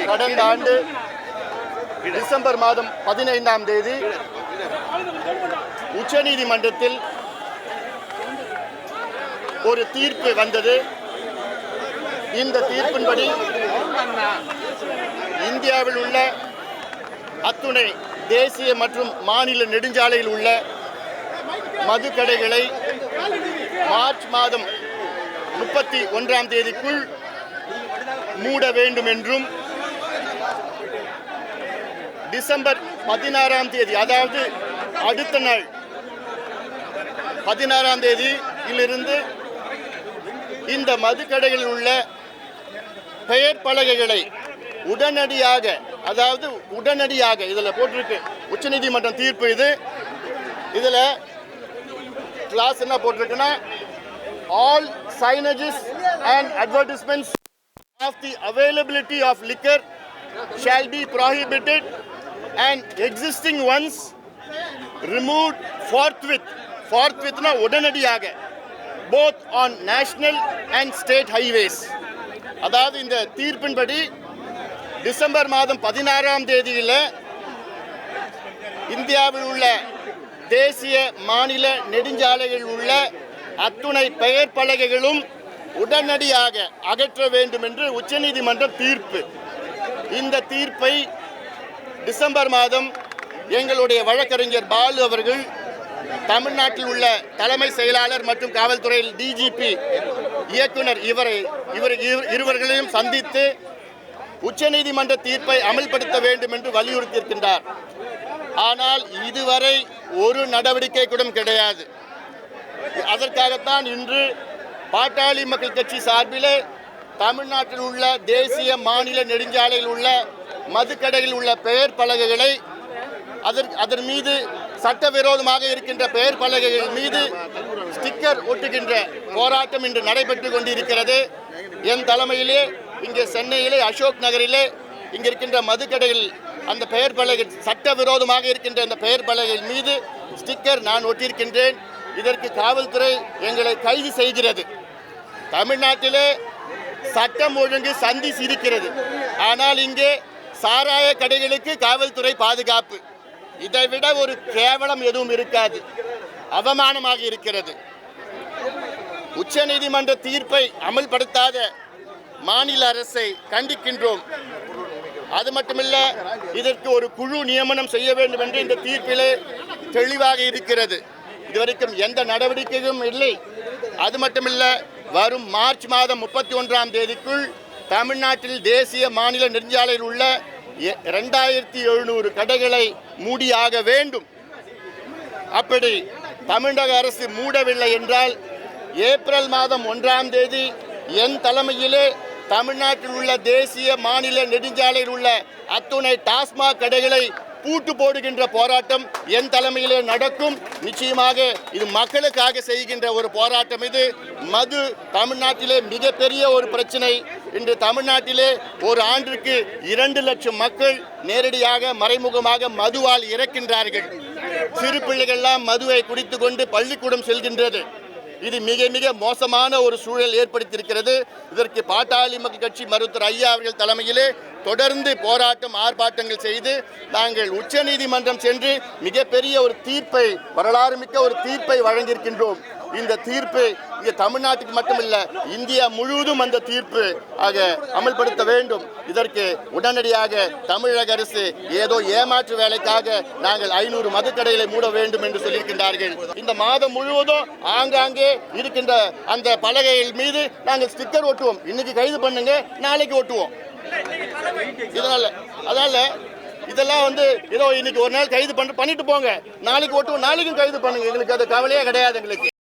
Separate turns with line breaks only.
கடந்த ஆண்டு டிசம்பர் மாதம் பதினைந்தாம் தேதி உச்சநீதிமன்றத்தில் ஒரு தீர்ப்பு வந்தது. இந்த தீர்ப்பின்படி இந்தியாவில் உள்ள அத்துணை தேசிய மற்றும் மாநில நெடுஞ்சாலையில் உள்ள மதுக்கடைகளை மார்ச் மாதம் முப்பத்தி ஒன்றாம் தேதிக்குள் மூட வேண்டும் என்றும் டிசம்பர் பதினாறாம் தேதி அதாவது அடுத்த நாள் பதினாறாம் தேதியிலிருந்து இந்த மதுக்கடைகளில் உள்ள பெயர் பலகைகளை உடனடியாக அதாவது உடனடியாக இதில் போட்டிருக்கு உச்சநீதிமன்றம் தீர்ப்பு இது. இதில் கிளாஸ் என்ன போட்டிருக்குன்னா all signages and advertisements of the availability of liquor shall be prohibited and existing ones remove forthwith ஃபார்த்வித்னா உடனடியாக both on national and state highways அதாவது இந்த தீர்ப்பின்படி டிசம்பர் மாதம் பதினாறாம் தேதியில் இந்தியாவில் உள்ள தேசிய மாநில நெடுஞ்சாலைகளில் உள்ள அத்துணை பெயர் பலகைகளும் உடனடியாக அகற்ற வேண்டும் என்று உச்சநீதிமன்றம் தீர்ப்பு. இந்த தீர்ப்பை டிசம்பர் மாதம் எங்களுடைய வழக்கறிஞர் பாலு அவர்கள் தமிழ்நாட்டில் உள்ள தலைமை செயலாளர் மற்றும் காவல்துறையில் டிஜிபி இயக்குனர் இவரை இவர் இரு- இருவர்களையும் சந்தித்து உச்சநீதிமன்ற தீர்ப்பை அமல்படுத்த வேண்டும் என்று வலியுறுத்தியிருக்கின்றார். ஆனால் இதுவரை ஒரு நடவடிக்கை கூட கிடையாது. அதற்காகத்தான் இன்று பாட்டாளி மக்கள் கட்சி சார்பிலே தமிழ்நாட்டில் உள்ள தேசிய மாநில நெடுஞ்சாலையில் உள்ள மதுக்கடையில் உள்ள பெயர் பலகைகளை அதன் அதன் மீது சட்டவிரோதமாக இருக்கின்ற பெயர் பலகைகள் மீது ஸ்டிக்கர் ஒட்டுகின்ற போராட்டம் இன்று நடைபெற்று கொண்டிருக்கிறது. என் தலைமையிலே இங்கே சென்னையிலே அசோக் நகரிலே இங்கே இருக்கின்ற மதுக்கடையில் அந்த பெயர் பலகை சட்டவிரோதமாக இருக்கின்ற அந்த பெயர் பலகைகள் மீது ஸ்டிக்கர் நான் ஒட்டியிருக்கின்றேன். இதற்கு காவல்துறை எங்களை கைது செய்கிறது. தமிழ்நாட்டிலே சட்டம் ஒழுங்கு சந்தி சிரிக்கிறது. ஆனால் இங்கே சாராய கடைகளுக்கு காவல்துறை பாதுகாப்பு. இதை விட ஒரு கேவலம் எதுவும் இருக்காது. அவமானமாக இருக்கிறது. உச்சநீதிமன்ற தீர்ப்பை அமல்படுத்தாத மாநில அரசை கண்டிக்கின்றோம். அது மட்டுமல்ல இதற்கு ஒரு குழு நியமனம் செய்ய வேண்டும் என்று இந்த தீர்ப்பிலே தெளிவாக இருக்கிறது. இதுவரைக்கும் எந்த நடவடிக்கையும் இல்லை. அது மட்டுமில்ல வரும் மார்ச் மாதம் முப்பத்தி ஒன்றாம் தேதிக்குள் தமிழ்நாட்டில் தேசிய மாநில நெடுஞ்சாலையில் உள்ள எ- ரெண்டாயிரத்தி எழுநூறு கடைகளை மூடியாக வேண்டும். அப்படி தமிழக அரசு மூடவில்லை என்றால் ஏப்ரல் மாதம் ஒன்றாம் தேதி என் தலைமையிலே தமிழ்நாட்டில் உள்ள தேசிய மாநில நெடுஞ்சாலையில் உள்ள அத்துணை டாஸ்மாக் கடைகளை பூட்டு போடுகின்ற போராட்டம் என் தலைமையிலே நடக்கும். நிச்சயமாக இது மக்களுக்காக செய்கின்ற ஒரு போராட்டம் இது. மது தமிழ்நாட்டிலே மிகப்பெரிய ஒரு பிரச்சனை. இன்று தமிழ்நாட்டிலே ஒரு ஆண்டிற்கு இரண்டு லட்சம் மக்கள் நேரடியாக மறைமுகமாக மதுவால் இறக்கின்றார்கள். சிறு பிள்ளைகள்லாம் மதுவை குடித்து கொண்டு பள்ளிக்கூடம் செல்கின்றது. இது மிக மிக மோசமான ஒரு சூழல் ஏற்படுத்தியிருக்கிறது. இதற்கு பாட்டாளி மக்கள் கட்சி மருத்துவர் ஐயா அவர்கள் தலைமையிலே தொடர்ந்து போராட்டம் ஆர்ப்பாட்டங்கள் செய்து நாங்கள் உச்சநீதிமன்றம் சென்று மிகப்பெரிய ஒரு தீர்ப்பை வரலாறு மிக்க ஒரு தீர்ப்பை வழங்கியிருக்கின்றோம். இந்த தீர்ப்பு இங்கே தமிழ்நாட்டுக்கு மட்டுமில்ல இந்தியா முழுவதும் அந்த தீர்ப்பு ஆக அமல்படுத்த வேண்டும். இதற்கு உடனடியாக தமிழக அரசு ஏதோ ஏமாற்று வேலைக்காக நாங்கள் ஐநூறு மதுக்கடைகளை மூட வேண்டும் என்று சொல்லியிருக்கின்றார்கள். இந்த மாதம் முழுவதும் ஆங்காங்கே இருக்கின்ற அந்த பலகைகள் மீது நாங்கள் ஸ்டிக்கர் ஒட்டுவோம். இன்னைக்கு கைது பண்ணுங்க நாளைக்கு ஒட்டுவோம். இதனால அதனால இதெல்லாம் வந்து ஏதோ இன்னைக்கு ஒரு நாள் கைது பண்ணிட்டு போங்க. நாளைக்கு ஒட்டுவோம் நாளைக்கும் கைது பண்ணுங்க. எங்களுக்கு அது கவலையே கிடையாது எங்களுக்கு.